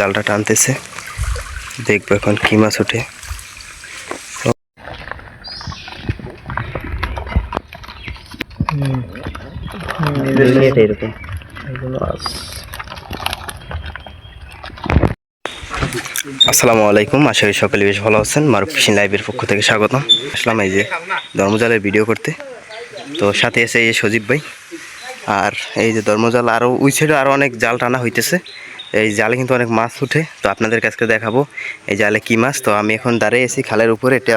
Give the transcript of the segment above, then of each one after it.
জালটা টানতেছে। দেখব এখন কি মাছ ওঠে। আসসালামু আলাইকুম, আশা করি সকলে বেশ ভালো আছেন। মারুফ ফিশিং লাইভের পক্ষ থেকে স্বাগতম। আসলাম এই যে ধর্মজালের ভিডিও করতে। তো সাথে এসে এই সজীব ভাই। আর এই যে ধর্মজাল আরও ওই সাইডে আরও অনেক জাল টানা হইতেছে। এই জালে কিন্তু অনেক মাছ উঠে, তো আপনাদের কাছে দেখাবো এই জালে কি মাছ। তো আমি এখন দাঁড়িয়ে আছি খালের উপরে, এটা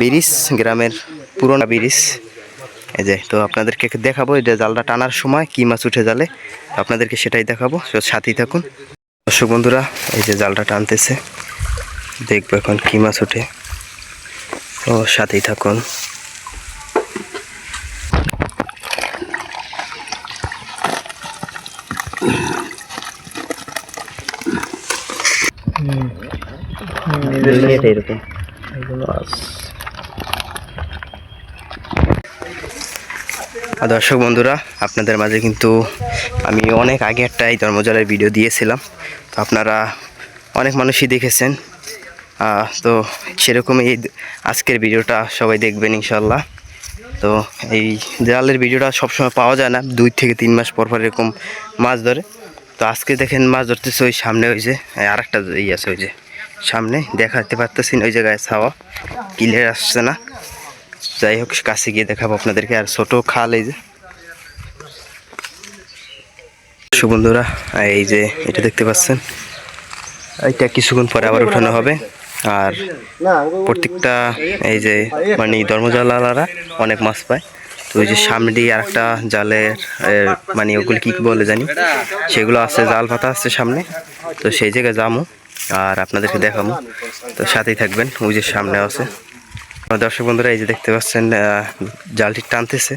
ব্রিজ, গ্রামের পুরোনো ব্রিজ। এই যে, তো আপনাদেরকে দেখাবো যে জালটা টানার সময় কি মাছ উঠে জালে আপনাদেরকে সেটাই দেখাবো সাথেই থাকুন। দর্শক বন্ধুরা, এই যে জালটা টানতেছে, দেখব এখন কি মাছ ওঠে ও সাথেই থাকুন। এরকম দর্শক বন্ধুরা আপনাদের মাঝে কিন্তু আমি অনেক আগে একটা এই ধর্মজলের ভিডিও দিয়েছিলাম। তো আপনারা অনেক মানুষই দেখেছেন। আহ, তো সেরকম এই আজকের ভিডিওটা সবাই দেখবেন ইনশাল্লাহ তো এই জালের ভিডিওটা সবসময় পাওয়া যায় না দুই থেকে তিন মাস পর পর এরকম মাছ ধরে। তো আজকে দেখেন মাছ ধরতেছে ওই সামনে ওই যে আর একটা ই আছে ওই যে। সামনে দেখাতে পারতেছি ওই জায়গায় ছাওয়া। ক্লিয়ার আসছে না। যাই হোক, কাছে গিয়ে দেখাবো আপনাদেরকে। আর ছোট খাল এই যে। বন্ধুরা, এই যে এটা দেখতে পাচ্ছেন। এটা কিছুক্ষণ পরে আবার উঠানো হবে। আর প্রত্যেকটা এই যে মানে ধর্মজালারা অনেক মাছ পায়। তো ওই যে সামনে দিয়ে আর একটা জালের মানে ওগুলো কি বলে জানি? সেগুলো আছে, জাল পাতা আছে সামনে। তো সেই জায়গায় যাব আর আপনাদেরকে দেখাবো। তো সাথেই থাকবেন ওই যে সামনে আছে। দর্শক বন্ধুরা এই যে দেখতে পাচ্ছেন আহ, জালটি টানতেছে।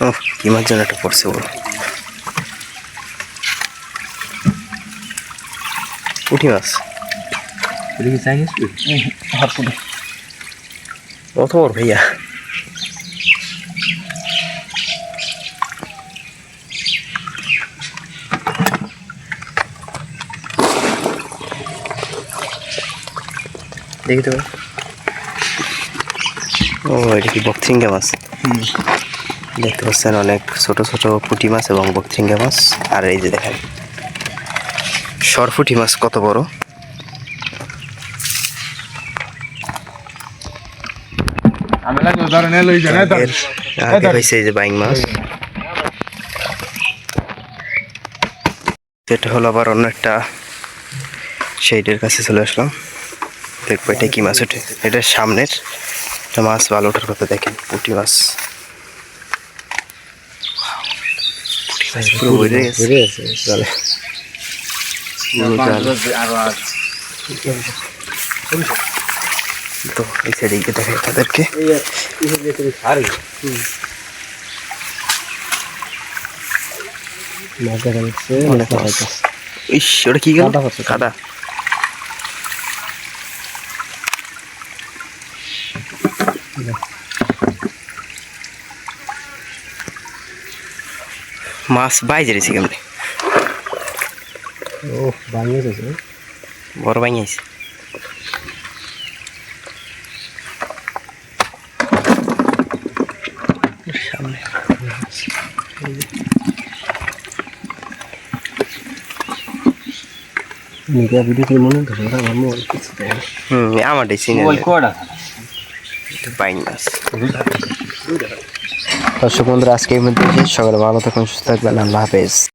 ও কি মাছ। যেন একটা পড়ছে বড় পুঁটি মাছ কত বড় ভাইয়া দেখি তো ও এটা কি বক্সিঙ্গা মাছ? দেখতে পাচ্ছেন অনেক ছোট ছোট পুঁটি মাছ এবং বক্সিঙ্গা মাছ। আর এই যে দেখেন সরপুঁটি মাছ কত বড় আমি লাগল ধরে নে লই জানা এর আগে হয়েছে এই যে বাইং মাছ। এটা হলো আবার অন্য একটা সেইটের কাছে চলে আসলাম। দেখব এটা কি মাছ ওঠে। এটা সামনের একটা মাছ ভালো ওঠার কথা দেখেন পুঁটি মাছ। পুরো ভরে গেছে। পুরো জাল। তো এই সাইডে গিয়ে দেখাই তাদেরকে। ইস ওটা কি গেল? কাদা মাছ বাইজে রয়েছে কেমনি? ও গেছে বড় বাইঙাইছে সামনে ভিডিও মনে ওটা আমার মোবাইল কিছু দেয় হুম মোবাইল কোডা দর্শক বন্ধুরা আজকে এই মধ্যে সকালে ভালো থাকুন সুস্থ থাকবেন। আল্লাহ হাফেজ।